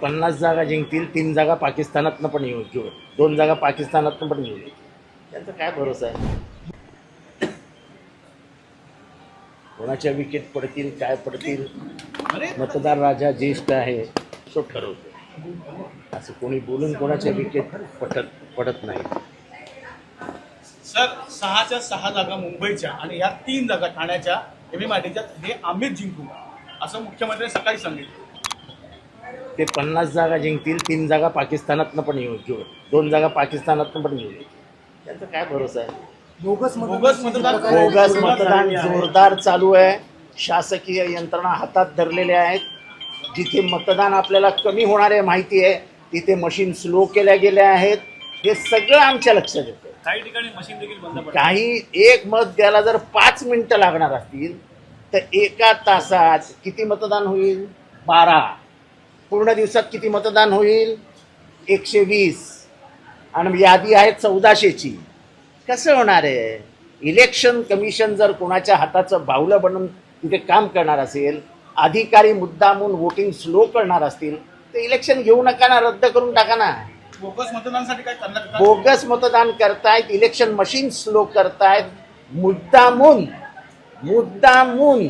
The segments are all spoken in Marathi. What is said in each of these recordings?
पन्नास जागा जिंकतील तीन जागा पाकिस्तानातनं पण येऊ किंवा दोन जागा पाकिस्तानातनं पण येऊ. त्यांचा काय भरोसा आहे? कोणाच्या विकेट पडतील काय पडतील? मतदार राजा ज्येष्ठ आहे तो ठरवतो. असं कोणी बोलून कोणाच्या विकेट पटत पडत नाही. सर सहाच्या सहा जागा मुंबईच्या आणि या तीन जागा ठाण्याच्या एम एम आय हे आम्हीच जिंकू. असं मुख्यमंत्र्यांनी सकाळी सांगितलं. ते पन्नास जागा जिंकतील तीन जागा पाकिस्तानातनं पण येऊ किंवा दोन जागा पाकिस्तानातनं पण येऊ. त्यांचा काय भरोसा आहे? बोगस बोगस मतदान बोगस मतदान जोरदार चालू आहे. शासकीय यंत्रणा हातात धरलेल्या आहेत. जिथे मतदान आपल्याला कमी होणार आहे माहिती आहे तिथे मशीन स्लो केल्या गेल्या आहेत. हे सगळं आमच्या लक्षात येतं. काही ठिकाणी मशीन देखील बंद पडली काही एक मत द्यायला जर पाच मिनिटं लागणार असतील तर एका तासात किती मतदान होईल? बारा. पूर्ण दिवसात किती मतदान होईल? एकशे वीस. आणि यादी आहे चौदाशेची. कसं होणार आहे? इलेक्शन कमिशन जर कोणाच्या हाताचं बाहुलं बनून तिथे काम करणार असेल अधिकारी मुद्दामून वोटिंग स्लो करणार असतील तर इलेक्शन घेऊ नका ना रद्द करून टाका ना. बोगस मतदानासाठी काय करणार? बोगस मतदान करतायत इलेक्शन मशीन स्लो करतायत मुद्दामून मुद्दामून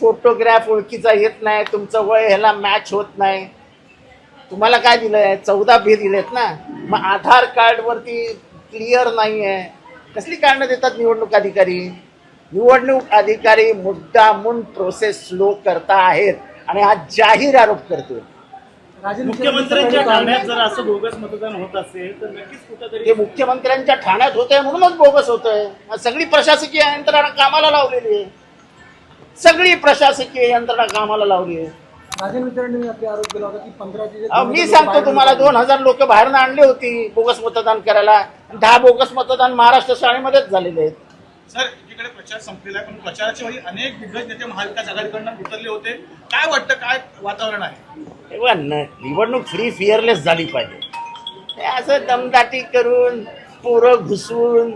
फोटोग्राफ ओळखीचा येत नाही तुमचं वय ह्याला मॅच होत नाही. तुम्हाला काय दिलंय? चौदा बी दिलेत ना? मग आधार कार्डवरती क्लिअर नाही आहे कसली कारणं देतात निवडणूक अधिकारी? निवडणूक अधिकारी मुद्दामून प्रोसेस स्लो करता आहेत आणि हा जाहीर आरोप करतोय. मुख्यमंत्र्यांच्या ठाण्यात जर असं बोगस मतदान होत असेल तर नक्कीच कुठंतरी ते मुख्यमंत्र्यांच्या ठाण्यात होतंय म्हणूनच बोगस होतंय. सगळी प्रशासकीय यंत्रणा कामाला लावलेली आहे. सगळी प्रशासकीय यंत्रणा कामाला लावली आहे. अहो, मी सांगतो बाहेर तुम्हाला. दोन हजार लोक बाहेरनं आणली होती बोगस मतदान करायला. आणि दहा बोगस मतदान महाराष्ट्र शाळेमध्येच झालेले आहेत. सर एकीकडे प्रचार संपलेला आहे पण प्रचाराच्या वेळी अनेक दिग्गज नेते महाविकास आघाडीकडनं उतरले होते. काय वाटतं काय वातावरण आहे? तेव्हा न निवडणूक फ्री फिअरलेस झाली पाहिजे. हे असं दमदाटी करून पोरं घुसवून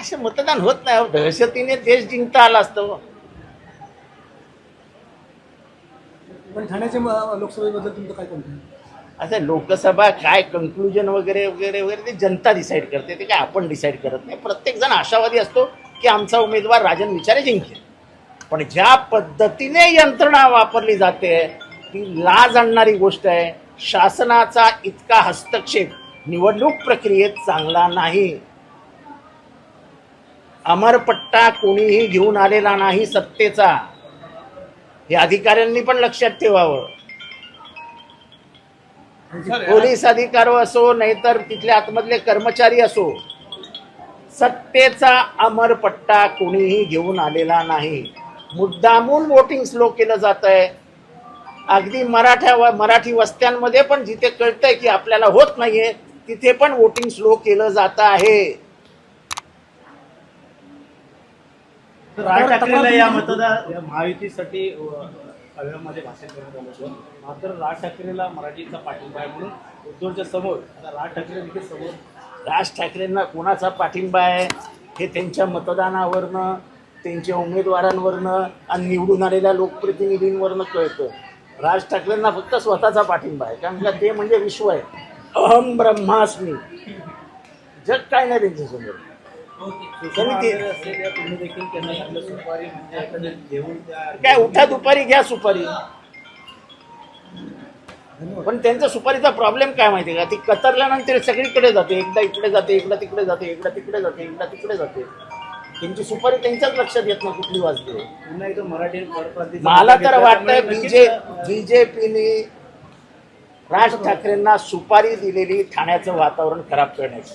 असं मतदान होत नाही. अहो, दहशतीने देश जिंकता आला असतो. पण ठाण्याच्या लोकसभेबद्दल तुमचं काय कोणतं आता लोकसभा काय कन्क्लुजन वगैरे वगैरे वगैरे ते जनता डिसाईड करते. ते काय आपण डिसाईड करत नाही. प्रत्येकजण आशावादी असतो की आमचा उमेदवार राजन विचारे जिंकेल. पण ज्या पद्धतीने यंत्रणा वापरली जाते ती लाज आणणारी गोष्ट आहे. शासनाचा इतका हस्तक्षेप निवडणूक प्रक्रियेत चांगला नाही. अमरपट्टा कोणीही घेऊन आलेला नाही सत्तेचा. हे अधिकाऱ्यांनी पण लक्षात ठेवावं. पोलीस अधिकारी असो नाहीतर तिथले आतमधले कर्मचारी असो सत्तेचा अमरपट्टा कोणीही घेऊन आलेला नाही. मुद्दामून वोटिंग स्लो केलं जात आहे अगदी मराठ्या व- मराठी वस्त्यांमध्ये पण जिथे कळतंय की आपल्याला होत नाहीये तिथे पण वोटिंग स्लो केलं जात आहे. राज ठाकरेला या मतदार महायुतीसाठी अ, अवयवामध्ये भाषण करण्यात आलं होतं. मात्र राज ठाकरेला मराठीचा पाठिंबा आहे म्हणून उद्धवच्या समोर आता राज ठाकरे देखील समोर. राज ठाकरेंना कोणाचा पाठिंबा आहे? हे त्यांच्या मतदानावरनं त्यांच्या उमेदवारांवरनं आणि निवडून आलेल्या लोकप्रतिनिधींवरनं कळतं. राज ठाकरेंना फक्त स्वतःचा पाठिंबा आहे. कारण का ते म्हणजे विश्व आहे. अहम ब्रह्मास्मी. जग काय नाही त्यांच्यासमोर. काय उठा दुपारी घ्या सुपारी. पण त्यांचा सुपारीचा प्रॉब्लेम काय माहिती का? ती कतरल्यानंतर सगळीकडे जाते. एकदा इकडे जाते एकदा तिकडे जाते एकदा तिकडे जाते एकदा तिकडे जाते. त्यांची सुपारी त्यांच्याच लक्षात येत नाही कुठली वाजते. मराठी मला तर बीजे नक्कीच, बीजेपीने राज ठाकरेंना सुपारी दिलेली ठाण्याचं वातावरण खराब करण्याची.